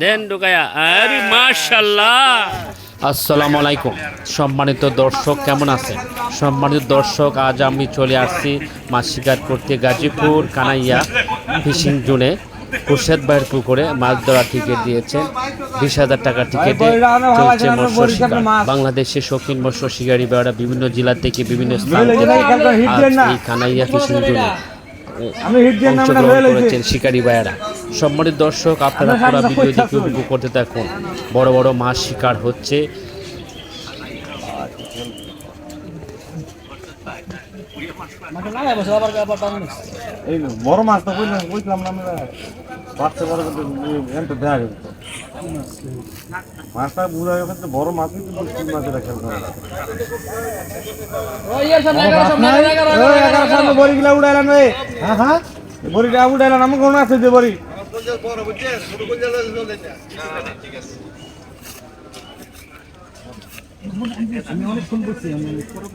দেন ঢুকায়া। আরে মাশাল্লাহ আসসালামু আলাইকুম সম্মানিত দর্শক কেমন আছেন? সম্মানিত দর্শক আজ আমি চলে আসছি মাছ শিকার করতে গাজীপুর কানাইয়া ফিশিং জোনে। খুরশেদ ভাইয়ের পুকুরে মাছ ধরার টিকিট দিয়েছেন বিশ হাজার টাকার টিকিটে চলছে মৎস্য শিকার। বাংলাদেশের শৌখিন মৎস্য শিকারী বেড়া বিভিন্ন জেলা থেকে বিভিন্ন স্থান থেকে এই কানাইয়া ফিশিং জোনে। অংশগ্রহণ করেছেন শিকারী ভাইয়েরা সম্মানিত দর্শক আপনারা পুরো ভিডিও দেখে উপভোগ করতে থাকুন বড় বড় মাছ শিকার হচ্ছে বড় মাছ তো বুঝলাম বুঝলাম না বাচ্চা বড় গেছে মাছটা বুড়া হয়ে গেছে বড় মাছ কিন্তু তিন মাছের খেল করে সামনে বড়িগুলা উড়াইলাম রে। হ্যাঁ হ্যাঁ। বড়িটা উড়াইলাম আমি কোন আছে যে বড়ি।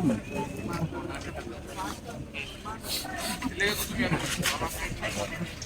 না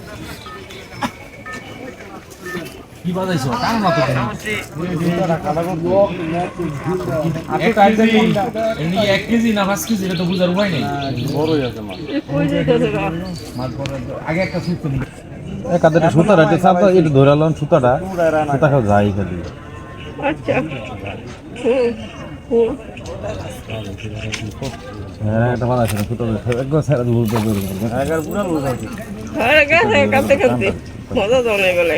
এক একটা সুতাটা ধরে সুতাটা। মজা বলে।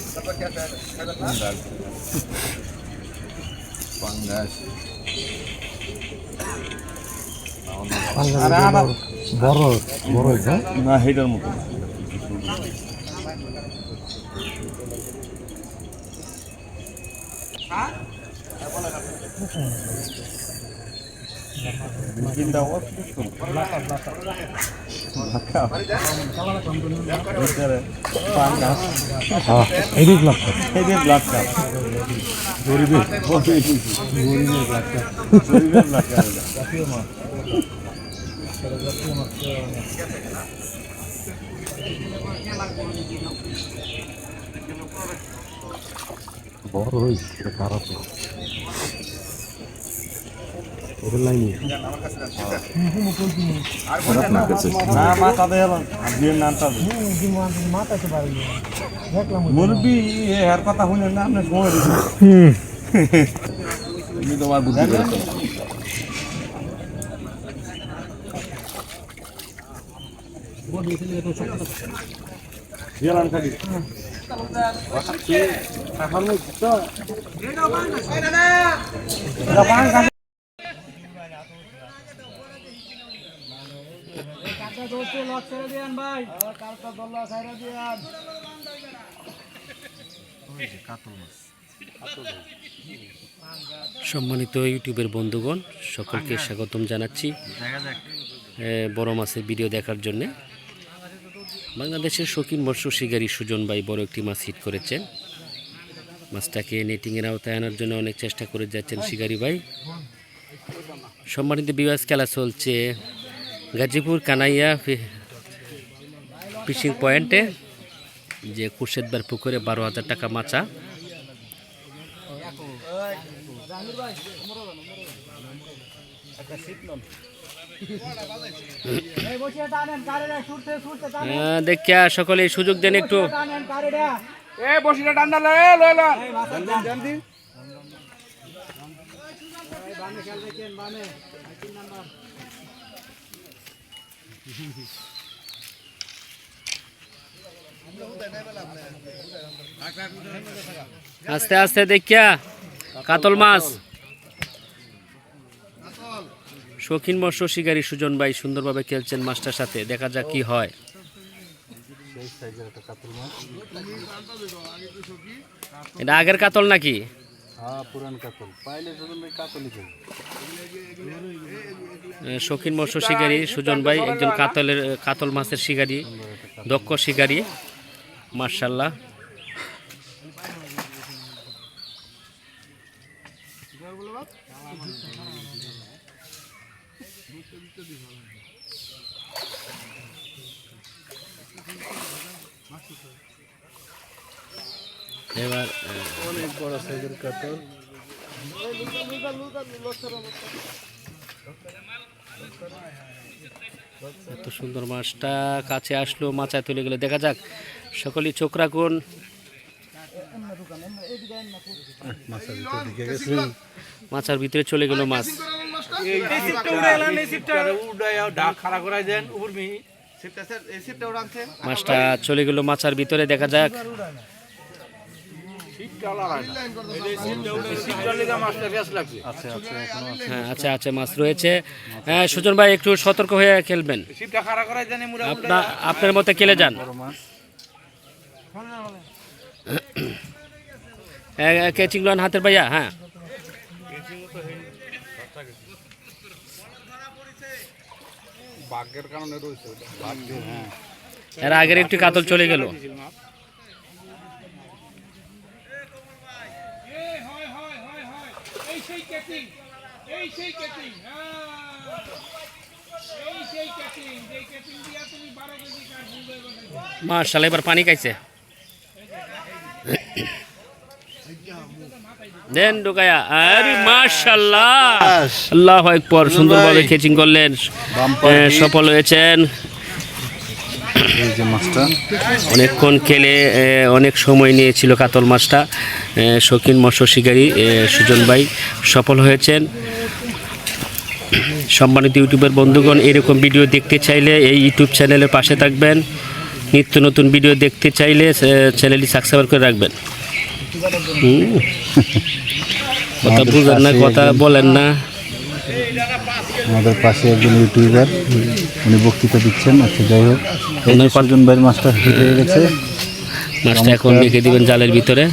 বড় বড় এটা না হেটার মতো মেশিনটা অসুস্থ ভিতরে পাঙ্গাস হ্যাঁ এদিক লাগতো এই যে ব্লাড কাপ গরিবের গরিবের ব্লাড কাপ গরিবের ব্লাড কাপ বড় হয়েছে খারাপ ওদের লাইনে খারাপ না গেছে না মাথা দেয় বিয়ের নামটা মুরব্বী এর কথা শুনে না আপনি সময় দিচ্ছেন তুমি তোমার বুদ্ধি করেছ গেলাম খালি সম্মানিত ইউটিউবের বন্ধুগণ সকলকে স্বাগতম জানাচ্ছি। বড় মাছের ভিডিও দেখার জন্যে। বাংলাদেশের শৌখিন মৎস্য শিকারী সুজন ভাই বড় একটি মাছ হিট করেছেন। মাছটাকে নেটিংয়ের আওতায় আনার জন্য অনেক চেষ্টা করে যাচ্ছেন শিকারি ভাই। সম্মানিত বিবাস খেলা চলছে গাজীপুর কানাইয়া ফিশিং পয়েন্টে যে কুশেদবার পুকুরে বারো হাজার টাকা মাছা আহ, দেখিয়া সকলে সুযোগ দেন একটু। এ বসিটা ডান্ডা লয়ে লয়ে আস্তে আস্তে দেখিয়া, কাতল মাছ। শৌখিন মৎস্য শিকারী সুজন ভাই সুন্দরভাবে খেলছেন মাছটার সাথে। দেখা যাক কি হয়। এটা আগের কাতল নাকি? শৌখিন মৎস্য শিকারী সুজন ভাই, একজন কাতলের, কাতল মাছের শিকারী, দক্ষ শিকারী। মার্শাল্লাহ এবার অনেক বড় সাইজের কাতল। এত সুন্দর মাছটা কাছে আসলো মাছায় তুলে গেলে। দেখা যাক সকলেই চোখ রাখুন। মাছার ভিতরে চলে গেল মাছ। মাছটা চলে গেল মাছার ভিতরে দেখা যাক। আচ্ছা আচ্ছা মাছ রয়েছে। হ্যাঁ সুজন ভাই একটু সতর্ক হয়ে খেলবেন। আপনার মতে খেলে যান। ক্যাচিং লন হাতের ভাইয়া? হ্যাঁ। হ্যাঁ এর আগের একটি কাতল চলে গেল হয় হয় হয় হয় এই সেই ক্যাচিং এই সেই ক্যাচিং ক্যাচিং ক্যাচিং পারবে মার্শাল এবার পানি খাইছে। দেন ঢুকায়া আরে মাশাল্লাহ। আল্লাহ একবার সুন্দরভাবে কেচিং করলেন। সফল হয়েছেন। এই যে মাছটা। অনেকক্ষণ খেলে অনেক সময় নিয়েছিল কাতল মাছটা। শৌখিন মৎস্য শিকারী সুজন ভাই সফল হয়েছেন। সম্মানিত ইউটিউবের বন্ধুগণ এরকম ভিডিও দেখতে চাইলে এই ইউটিউব চ্যানেলের পাশে থাকবেন। নিত্য নতুন ভিডিও দেখতে চাইলে চ্যানেলটি সাবস্ক্রাইব করে রাখবেন। কথা বুঝেন না কথা বলেন না। আমাদের পাশে একজন ইউটিউবার উনি বক্তৃতা দিচ্ছেন আচ্ছা যাই হোক। ওনার ভাইয়ের মাছটা হিট হয়ে গেছে। মাছটা এখন রেখে দিবেন জালের ভিতরে।